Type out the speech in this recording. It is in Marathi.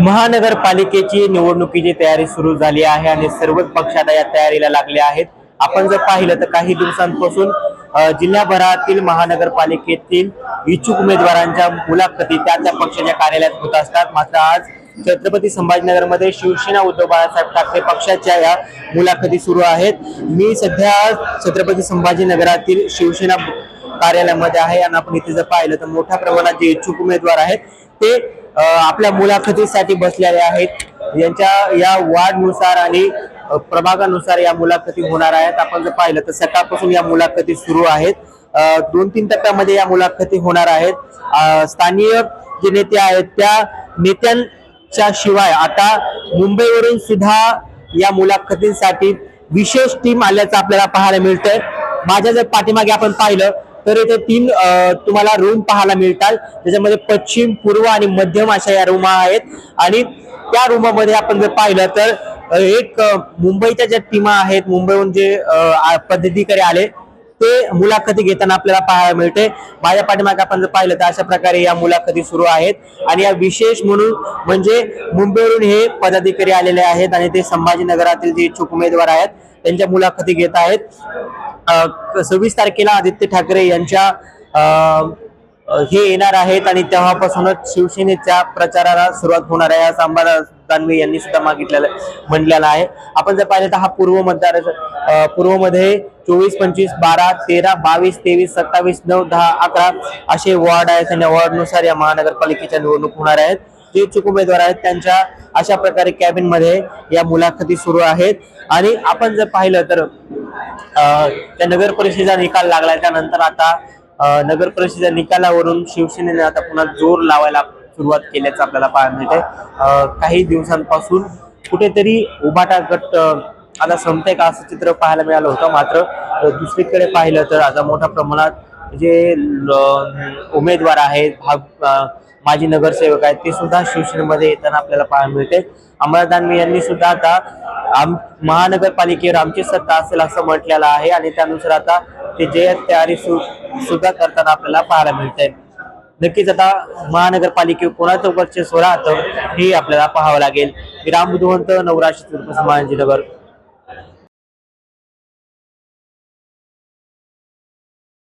महानगरपालिकेची निवडणुकीची तयारी सुरू झाली आहे आणि सर्वच पक्षात या तयारीला लागले आहेत. आपण जर पाहिलं तर काही दिवसांपासून जिल्हाभरातील महानगरपालिकेतील इच्छुक उमेदवारांच्या मुलाखती त्या त्या पक्षाच्या कार्यालयात होत असतात. मात्र आज छत्रपती संभाजीनगरमध्ये शिवसेना उद्धव बाळासाहेब ठाकरे पक्षाच्या या मुलाखती सुरू आहेत. मी सध्या छत्रपती संभाजीनगरातील शिवसेना कार्यालयामध्ये आहे आणि आपण इथे जर पाहिलं तर मोठ्या प्रमाणात जे इच्छुक उमेदवार आहेत ते आपल्या मुलाखतीसाठी बसलेले आहेत. यांच्या या वार्डनुसार आणि प्रभागानुसार या मुलाखती होणार आहेत. आपण जर पाहिलं तर सकाळपासून या मुलाखती सुरू आहेत. दोन तीन टप्प्यामध्ये या मुलाखती होणार आहेत. स्थानीय जे नेते आहेत त्या च्या शिवाय आता मुंबईवरून सुद्धा या मुलाखतींसाठी विशेष टीम आल्याचं आपल्याला पाहायला मिळतंय. माझ्या जर पाठीमागे आपण पाहिलं तर इथे तीन तुम्हाला रूम पाहायला मिळतात त्याच्यामध्ये पश्चिम पूर्व आणि मध्यम अशा या रूम आहेत. आणि त्या रूमामध्ये आपण जर पाहिलं तर एक मुंबईच्या ज्या टीमा आहेत मुंबईहून जे पद्धतीकडे आले ते मुलाखती घेताना आपल्याला पाहायला मिळते. माझ्या पाठीमागे आपण जर पाहिलं तर अशा प्रकारे या मुलाखती सुरू आहेत. आणि या विशेष म्हणून म्हणजे मुंबईवरून हे पदाधिकारी आलेले आहेत आणि ते संभाजीनगरातील जे इच्छुक उमेदवार आहेत त्यांच्या मुलाखती घेत आहेत. सव्वीस तारखेला आदित्य ठाकरे यांच्या हे येणार आहेत आणि तेव्हापासूनच शिवसेनेच्या प्रचाराला सुरुवात होणार आहे. या दानवे यांनी सुद्धा मागितलेलं म्हणलेलं आहे. आपण जर पाहिलं तर हा पूर्व मतदार पूर्वमध्ये चोवीस पंचवीस बारा तेरा बावीस तेवीस सत्तावीस नऊ दहा अकरा असे वॉर्ड आहेत आणि वॉर्डनुसार या महानगरपालिकेच्या निवडणूक होणार आहेत. जे इच्छुक उमेदवार आहेत त्यांच्या अशा प्रकारे कॅबिनमध्ये या मुलाखती सुरू आहेत. आणि आपण जर पाहिलं तर त्या नगर परिषदेचा निकाल लागलाय. त्यानंतर आता नगर परिषदेच्या निकालावरून शिवसेनेने आता पुन्हा जोर लावायला सुरुवात केल्याचं आपल्याला पाहायला मिळते आहे काही दिवसांपासून कुठेतरी उभाटा गट आता संपते का असं चित्र पाहायला मिळालं होतं. मात्र दुसरीकडे पाहिलं तर आता मोठ्या प्रमाणात जे ल- उमेदवार आहेत भाग माजी नगरसेवक आहेत ते सुद्धा शिवसेनेमध्ये येताना आपल्याला पाहायला मिळते अमरा दानवे यांनी सुद्धा आता आम महानगरपालिकेवर आमची सत्ता असेल असं म्हटलेलं आहे आणि त्यानुसार आता ते जय्यत तयारी सुद्धा करताना आपल्याला पाहायला मिळते नक्कीच आता महानगरपालिके कोणाचं वर्चस्व राहतं हे आपल्याला पाहावं लागेल. रामधुवंत नवराशी नवराष्ट्र नगर